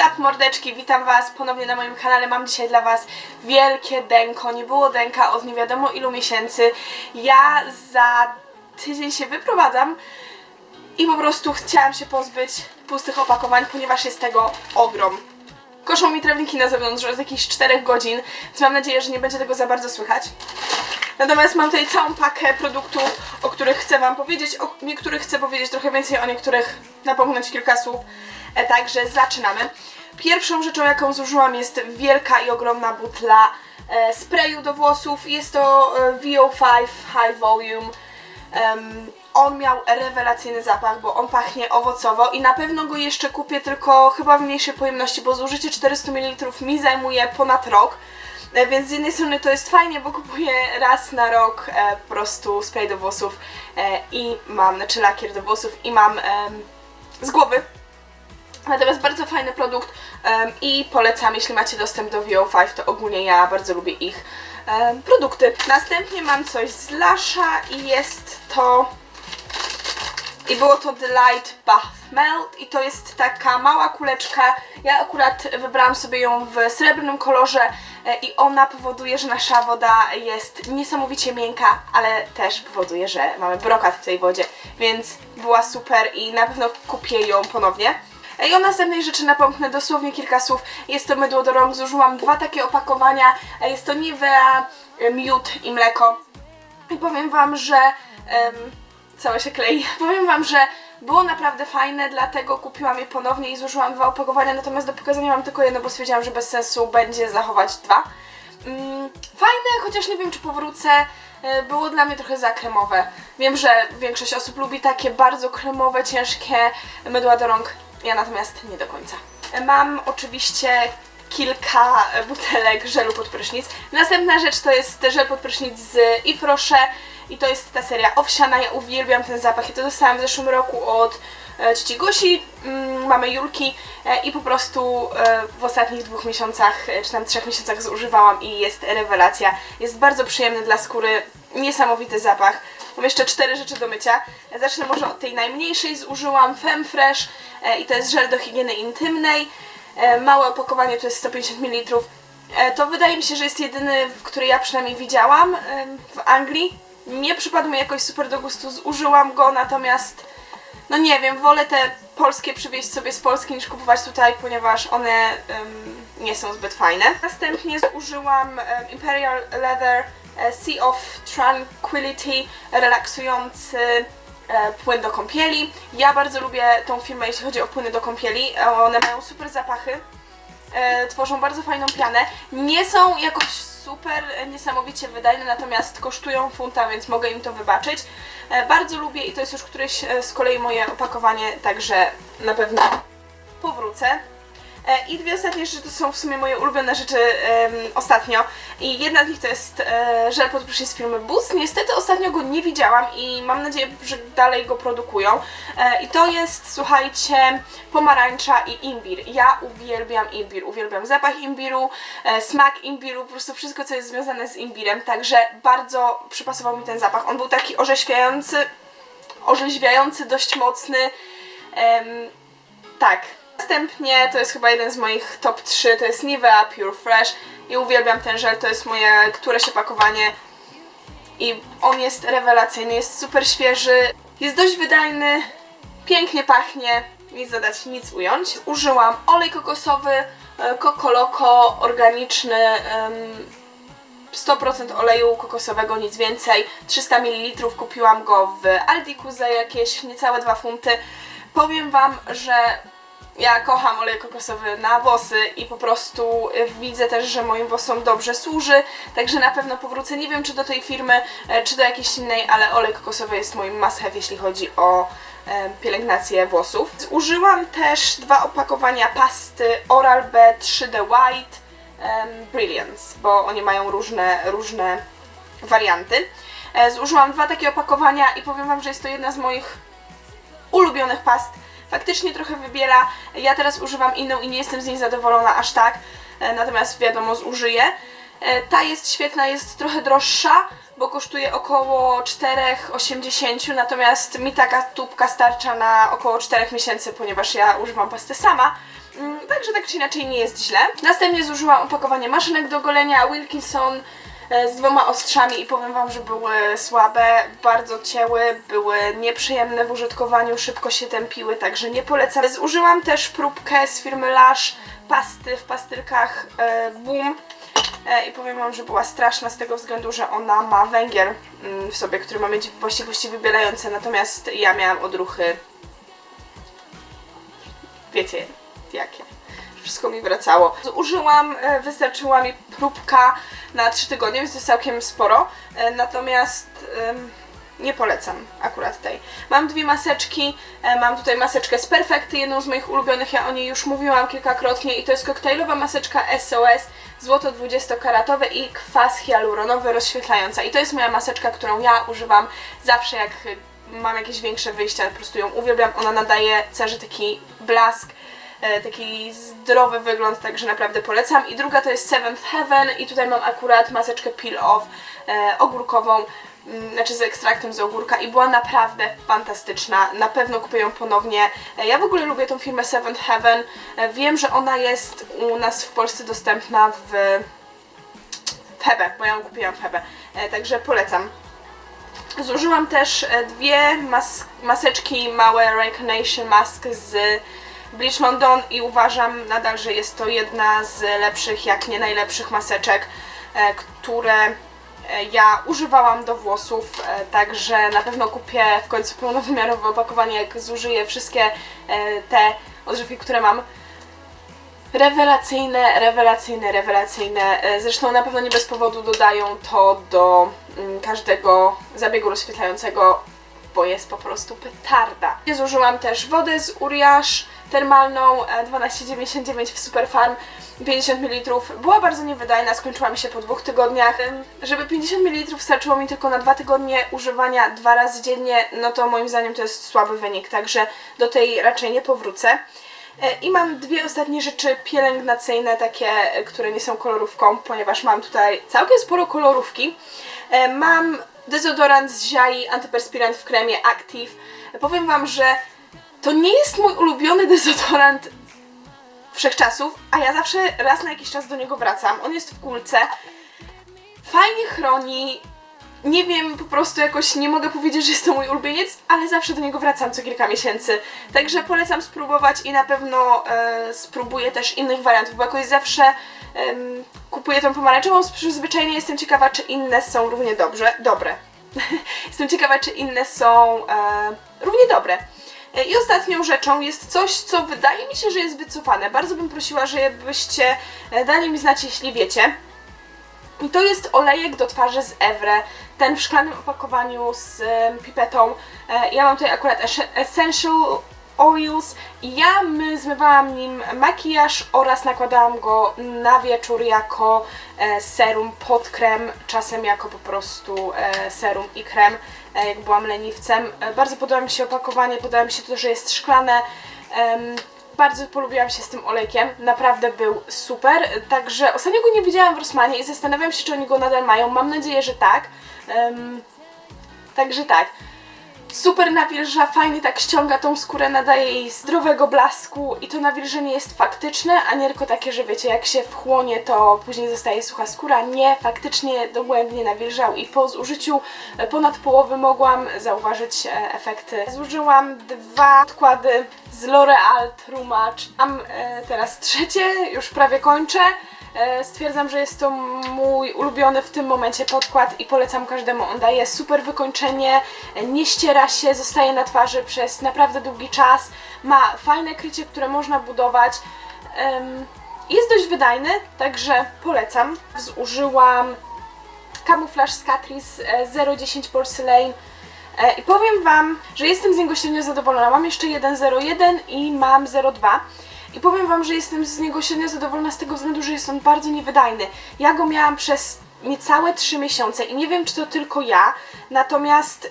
Zap mordeczki, witam Was ponownie na moim kanale. Mam dzisiaj dla Was wielkie denko. Nie było denka od nie wiadomo ilu miesięcy. Ja za tydzień się wyprowadzam i po prostu chciałam się pozbyć pustych opakowań, ponieważ jest tego ogrom. Koszą mi trawniki na zewnątrz od jakichś 4 godzin, więc mam nadzieję, że nie będzie tego za bardzo słychać. Natomiast mam tutaj całą pakę produktów, o których chcę Wam powiedzieć. O niektórych chcę powiedzieć trochę więcej, o niektórych napomknąć kilka słów. E, także zaczynamy. Pierwszą rzeczą, jaką zużyłam jest wielka i ogromna butla e, sprayu do włosów. Jest to e, VO5 High Volume. On miał rewelacyjny zapach, bo on pachnie owocowo i na pewno go jeszcze kupię, tylko chyba w mniejszej pojemności, bo zużycie 400 ml mi zajmuje ponad rok. Więc z jednej strony to jest fajnie, bo kupuję raz na rok po prostu spray do włosów i mam, znaczy lakier do włosów i mam z głowy. Natomiast bardzo fajny produkt em, i polecam, jeśli macie dostęp do VO5, to ogólnie ja bardzo lubię ich em, produkty. Następnie mam coś z Lasha i jest to i było to Delight Bath Melt i to jest taka mała kuleczka. Ja akurat wybrałam sobie ją w srebrnym kolorze e, i ona powoduje, że nasza woda jest niesamowicie miękka, ale też powoduje, że mamy brokat w tej wodzie, więc była super i na pewno kupię ją ponownie. I o następnej rzeczy napomknę dosłownie kilka słów. Jest to mydło do rąk, zużyłam dwa takie opakowania. Jest to Nivea, e, miód i mleko. I powiem Wam, że em, całe się klei. Powiem Wam, że było naprawdę fajne, dlatego kupiłam je ponownie i zużyłam dwa opakowania, natomiast do pokazania mam tylko jedno, bo stwierdziłam, że bez sensu będzie zachować dwa. Mm, fajne, chociaż nie wiem, czy powrócę. E, Było dla mnie trochę za kremowe. Wiem, że większość osób lubi takie bardzo kremowe, ciężkie mydła do rąk. Ja natomiast nie do końca. Mam oczywiście kilka butelek żelu pod prysznic. Następna rzecz to jest żel pod prysznic z Ifrosze i to jest ta seria owsiana. Ja uwielbiam ten zapach. Ja to dostałam w zeszłym roku od e, cioci Gosi, mm, mamy Julki e, i po prostu e, w ostatnich dwóch miesiącach, czy tam trzech miesiącach zużywałam i jest rewelacja. Jest bardzo przyjemny dla skóry, niesamowity zapach. Mam jeszcze cztery rzeczy do mycia. Zacznę może od tej najmniejszej. Zużyłam Femfresh e, i to jest żel do higieny intymnej. E, Małe opakowanie to jest 150 ml. E, To wydaje mi się, że jest jedyny, który ja przynajmniej widziałam w Anglii. Nie przypadł mi jakoś super do gustu, zużyłam go, natomiast no nie wiem, wolę te polskie przywieźć sobie z Polski niż kupować tutaj, ponieważ one em, nie są zbyt fajne. Następnie zużyłam Imperial Leather Sea of Tranquility relaksujący e, płyn do kąpieli. Ja bardzo lubię tą firmę, jeśli chodzi o płyny do kąpieli. E, One mają super zapachy e, tworzą bardzo fajną pianę. Nie są jakoś super e, niesamowicie wydajne, natomiast kosztują funta, więc mogę im to wybaczyć. E, bardzo lubię i to jest już któreś e, z kolei moje opakowanie, także na pewno powrócę. E, I dwie ostatnie rzeczy to są w sumie moje ulubione rzeczy em, ostatnio. I jedna z nich to jest e, żel pod prysznic z firmy Boost. Niestety ostatnio go nie widziałam i mam nadzieję, że dalej go produkują. E, I to jest, słuchajcie, pomarańcza i imbir. Ja uwielbiam imbir, uwielbiam zapach imbiru, e, smak imbiru, po prostu wszystko, co jest związane z imbirem. Także bardzo przypasował mi ten zapach. On był taki orzeźwiający, orzeźwiający, dość mocny. Em, tak. Następnie to jest chyba jeden z moich top 3, to jest Nivea Pure Fresh i uwielbiam ten żel, to jest moje któreś opakowanie i on jest rewelacyjny, jest super świeży, jest dość wydajny, pięknie pachnie, nic dodać, nic ująć. Użyłam olej kokosowy, e, Coco Loco, organiczny, em, 100% oleju kokosowego, nic więcej. 300 ml kupiłam go w Aldiku za jakieś niecałe 2 funty. Powiem Wam, że ja kocham olej kokosowy na włosy i po prostu y, widzę też, że moim włosom dobrze służy, także na pewno powrócę. Nie wiem, czy do tej firmy, e, czy do jakiejś innej, ale olej kokosowy jest moim must have, jeśli chodzi o e, pielęgnację włosów. Zużyłam też dwa opakowania pasty Oral-B 3D White Brilliance, bo oni mają różne, różne warianty. E, Zużyłam dwa takie opakowania i powiem Wam, że jest to jedna z moich ulubionych past. Faktycznie trochę wybiela. Ja teraz używam inną i nie jestem z niej zadowolona aż tak, e, natomiast wiadomo, zużyję. E, Ta jest świetna, jest trochę droższa, bo kosztuje około 4,80, natomiast mi taka tubka starcza na około 4 miesięcy, ponieważ ja używam pasty sama. Mm, także tak czy inaczej nie jest źle. Następnie zużyłam opakowanie maszynek do golenia Wilkinson z dwoma ostrzami i powiem Wam, że były słabe, bardzo cięły, były nieprzyjemne w użytkowaniu, szybko się tępiły, także nie polecam. Zużyłam też próbkę z firmy Lush pasty w pastylkach e, Boom E, i powiem Wam, że była straszna z tego względu, że ona ma węgiel mm, w sobie, który ma mieć właściwości wybielające, natomiast ja miałam odruchy wiecie jakie. Wszystko mi wracało. Użyłam, e, wystarczyła mi próbka na 3 tygodnie, więc jest całkiem sporo, e, natomiast nie polecam akurat tej. Mam dwie maseczki, e, mam tutaj maseczkę z Perfekty, jedną z moich ulubionych, ja o niej już mówiłam kilkakrotnie i to jest koktajlowa maseczka SOS, złoto 20-karatowe i kwas hialuronowy rozświetlająca i to jest moja maseczka, którą ja używam zawsze jak mam jakieś większe wyjścia, po prostu ją uwielbiam, ona nadaje cerze taki blask, taki zdrowy wygląd, także naprawdę polecam. I druga to jest Seventh Heaven i tutaj mam akurat maseczkę Peel Off e, ogórkową, mm, znaczy z ekstraktem z ogórka i była naprawdę fantastyczna. Na pewno kupię ją ponownie. E, Ja w ogóle lubię tą firmę Seventh Heaven. E, Wiem, że ona jest u nas w Polsce dostępna w w Hebe, bo ja ją kupiłam w Hebe, e, także polecam. Zużyłam też e, dwie mas maseczki małe Recognition Mask z Bleach London i uważam nadal, że jest to jedna z lepszych, jak nie najlepszych maseczek, e, które e, ja używałam do włosów, e, także na pewno kupię w końcu pełnowymiarowe opakowanie, jak zużyję wszystkie te odżywki, które mam. Rewelacyjne, rewelacyjne, rewelacyjne. Zresztą na pewno nie bez powodu dodają to do mm, każdego zabiegu rozświetlającego, bo jest po prostu petarda. Zużyłam też wodę z Uriasz termalną e, 12,99 w Superfarm 50 ml. Była bardzo niewydajna, skończyła mi się po dwóch tygodniach. Żeby 50 ml starczyło mi tylko na dwa tygodnie używania dwa razy dziennie, no to moim zdaniem to jest słaby wynik, także do tej raczej nie powrócę. E, I mam dwie ostatnie rzeczy pielęgnacyjne, takie, e, które nie są kolorówką, ponieważ mam tutaj całkiem sporo kolorówki. E, Mam dezodorant z Ziai, antyperspirant w kremie Active. Powiem Wam, że to nie jest mój ulubiony dezodorant wszechczasów, a ja zawsze raz na jakiś czas do niego wracam. On jest w kulce, fajnie chroni, nie wiem, po prostu jakoś nie mogę powiedzieć, że jest to mój ulubieniec, ale zawsze do niego wracam co kilka miesięcy. Także polecam spróbować i na pewno e, spróbuję też innych wariantów, bo jakoś zawsze kupuję tą pomarańczową, przyzwyczajenie jestem ciekawa, czy inne są równie dobrze, dobre. jestem ciekawa, czy inne są e, równie dobre. E, I ostatnią rzeczą jest coś, co wydaje mi się, że jest wycofane. Bardzo bym prosiła, żebyście e, dali mi znać, jeśli wiecie. I to jest olejek do twarzy z Evre, ten w szklanym opakowaniu z pipetą. E, ja mam tutaj akurat es- Essential Oils ja my, zmywałam nim makijaż oraz nakładałam go na wieczór jako e, serum pod krem, czasem jako po prostu e, serum i krem, e, jak byłam leniwcem. Bardzo podoba mi się opakowanie, podoba mi się to, że jest szklane. Bardzo polubiłam się z tym olejkiem, naprawdę był super, także ostatnio go nie widziałam w Rossmanie i zastanawiam się, czy oni go nadal mają, mam nadzieję, że tak. Także tak. Super nawilża, fajnie tak ściąga tą skórę, nadaje jej zdrowego blasku i to nawilżenie jest faktyczne, a nie tylko takie, że wiecie, jak się wchłonie, to później zostaje sucha skóra. Nie, faktycznie dogłębnie nawilżał i po zużyciu e, ponad połowy mogłam zauważyć e, efekty. Zużyłam dwa odkłady z L'Oreal True. Mam e, teraz trzecie, już prawie kończę. E, Stwierdzam, że jest to mój ulubiony w tym momencie podkład i polecam każdemu. On daje super wykończenie, nie ściera się, zostaje na twarzy przez naprawdę długi czas. Ma fajne krycie, które można budować. Jest dość wydajny, także polecam. Zużyłam kamuflaż z Catrice e, 010 Porcelain. E, I powiem Wam, że jestem z niego średnio zadowolona. Mam jeszcze 1.01 i mam 0.2. I powiem Wam, że jestem z niego średnio zadowolona z tego względu, że jest on bardzo niewydajny. Ja go miałam przez niecałe 3 miesiące i nie wiem, czy to tylko ja, natomiast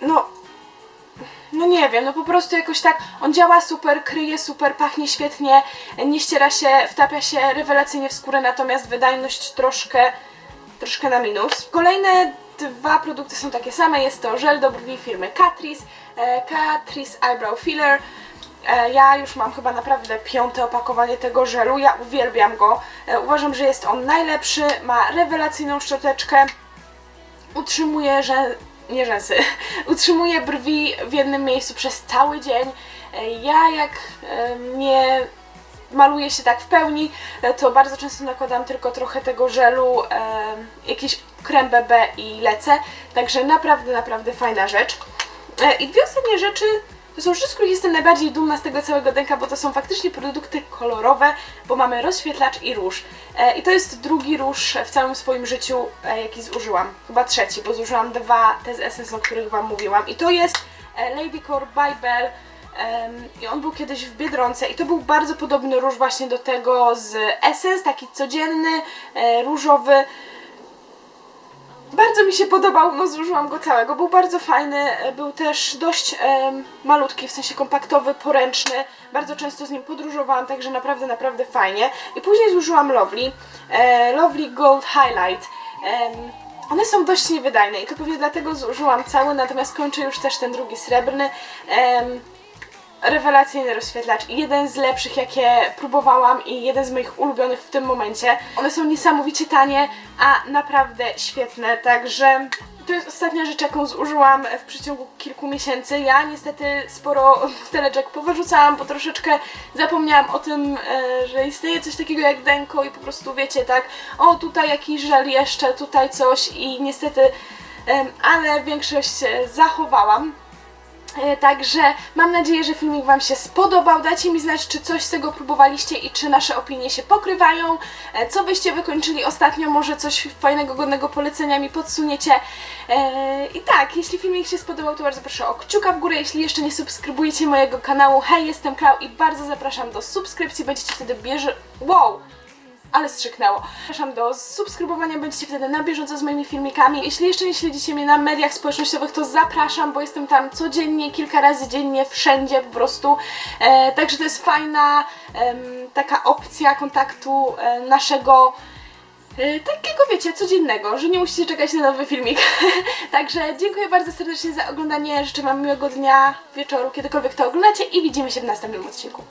no no nie wiem, no po prostu jakoś tak, on działa super, kryje super, pachnie świetnie, nie ściera się, wtapia się rewelacyjnie w skórę, natomiast wydajność troszkę, troszkę na minus. Kolejne dwa produkty są takie same, jest to żel do brwi firmy Catrice, e, Catrice Eyebrow Filler. E, Ja już mam chyba naprawdę piąte opakowanie tego żelu. Ja uwielbiam go. E, Uważam, że jest on najlepszy. Ma rewelacyjną szczoteczkę. Utrzymuje, że nie rzęsy. Utrzymuje brwi w jednym miejscu przez cały dzień. E, Ja jak nie maluję się tak w pełni, to bardzo często nakładam tylko trochę tego żelu, jakiś krem BB i lecę. Także naprawdę, naprawdę fajna rzecz. I dwie ostatnie rzeczy są których jestem najbardziej dumna z tego całego denka, bo to są faktycznie produkty kolorowe, bo mamy rozświetlacz i róż. E, I to jest drugi róż w całym swoim życiu, e, jaki zużyłam. Chyba trzeci, bo zużyłam dwa te z Essence, o których Wam mówiłam. I to jest e, Lady Core by Bell. I on był kiedyś w Biedronce i to był bardzo podobny róż właśnie do tego z Essence, taki codzienny, e, różowy. Bardzo mi się podobał, no zużyłam go całego, był bardzo fajny, e, był też dość malutki, w sensie kompaktowy, poręczny, bardzo często z nim podróżowałam, także naprawdę, naprawdę fajnie. I później zużyłam Lovely, e, Lovely Gold Highlight. One są dość niewydajne i to pewnie dlatego zużyłam cały, natomiast kończę już też ten drugi srebrny. Rewelacyjny rozświetlacz jeden z lepszych, jakie próbowałam i jeden z moich ulubionych w tym momencie. One są niesamowicie tanie, a naprawdę świetne, także to jest ostatnia rzecz, jaką zużyłam w przeciągu kilku miesięcy. Ja niestety sporo buteleczek powyrzucałam, bo troszeczkę zapomniałam o tym, e, że istnieje coś takiego jak denko i po prostu wiecie, tak, o tutaj jakiś żel jeszcze, tutaj coś i niestety, ale większość e, zachowałam. E, Także mam nadzieję, że filmik Wam się spodobał. Dajcie mi znać, czy coś z tego próbowaliście i czy nasze opinie się pokrywają. E, Co byście wykończyli ostatnio, może coś fajnego, godnego polecenia mi podsuniecie. E, I tak, jeśli filmik się spodobał, to bardzo proszę o kciuka w górę. Jeśli jeszcze nie subskrybujecie mojego kanału, hej, jestem Klau i bardzo zapraszam do subskrypcji. Będziecie wtedy bierze... Wow! Ale strzyknęło. Zapraszam do subskrybowania, będziecie wtedy na bieżąco z moimi filmikami. Jeśli jeszcze nie śledzicie mnie na mediach społecznościowych, to zapraszam, bo jestem tam codziennie, kilka razy dziennie, wszędzie po prostu. E, także to jest fajna em, taka opcja kontaktu e, naszego e, takiego, wiecie, codziennego, że nie musicie czekać na nowy filmik. Także dziękuję bardzo serdecznie za oglądanie, życzę Wam miłego dnia, wieczoru, kiedykolwiek to oglądacie i widzimy się w następnym odcinku.